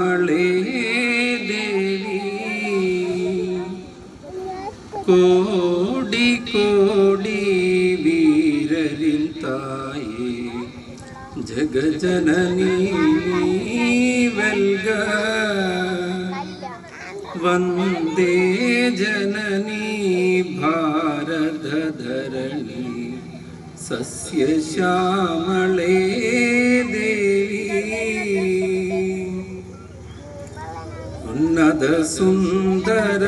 ಮಳೆ ದೇವಿ ಕೋಡಿ ಕೋಡಿ ವೀರರಿಂತಾಯೇ ಜಗಜನನಿ ನೀವೆಲ್ಗ वंदे जननी भारतधरणि सस्यश्यामले सुन्दर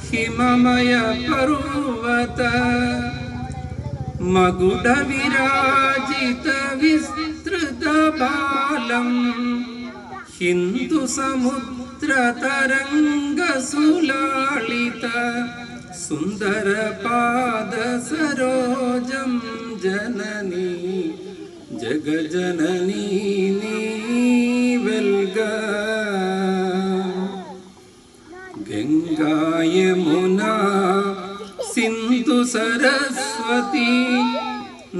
हिममय पर्वत। मगुढविराजितविस्तृतबालम् हिन्दुसमुद्रतरङ्ग सुलालित। सुन्दरपाद सरोजं जननी। जगजननी ഗംഗായമുന സിന്ധു സരസ്വതി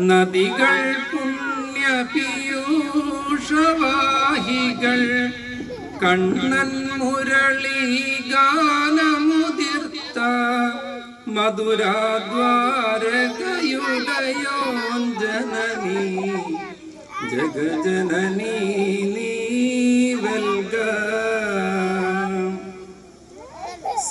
നദികൾ പുണ്യ പീയൂഷവാഹികൾ കണ്ണൻ മുരളി ഗാനമുതിർത്ത മധുരാദ്വാരകയുടയോൻ ജനനീ ജഗജനനീ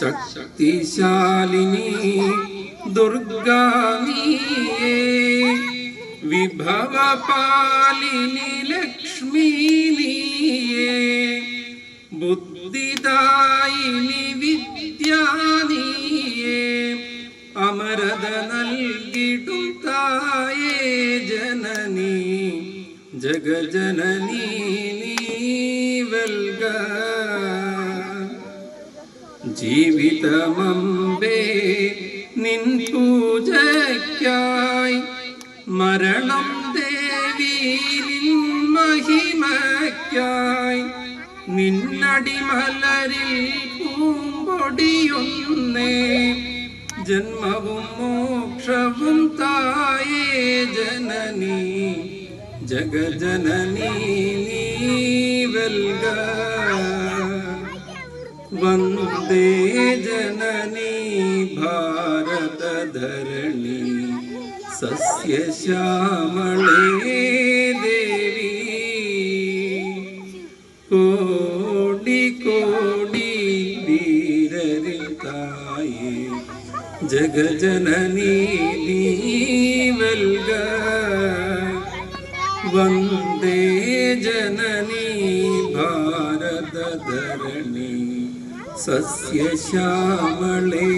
शक्तिशालिनी दुर्गा विभव पालिनी लक्ष्मी बुद्धिदायिनी विद्या विद्यानीये अमरद नल्गिडु ताये जननी जगजननी ജീവിതമമ്പേ നിൻ പൂജയ്ക്കായി മരണം ദേവി നിൻ മഹിമയ്ക്കായി നിന്നടിമലരിൽ പൂമ്പൊടിയൊന്നേ. ജന്മവും മോക്ഷവും തായേ ജനനി ജഗജനനീ നീ വെൽഗ വന്ദേ ജനനീ ഭാരതധരണി സസ്യശ്യാമളേ ദേവി. കോടി കോടി വീരരിൽ തായേ. ജഗജനനീ നീ വെൽഗ വന്ദേ ജനനീ ഭാരതധരണി സസ്യശ്യാമളേ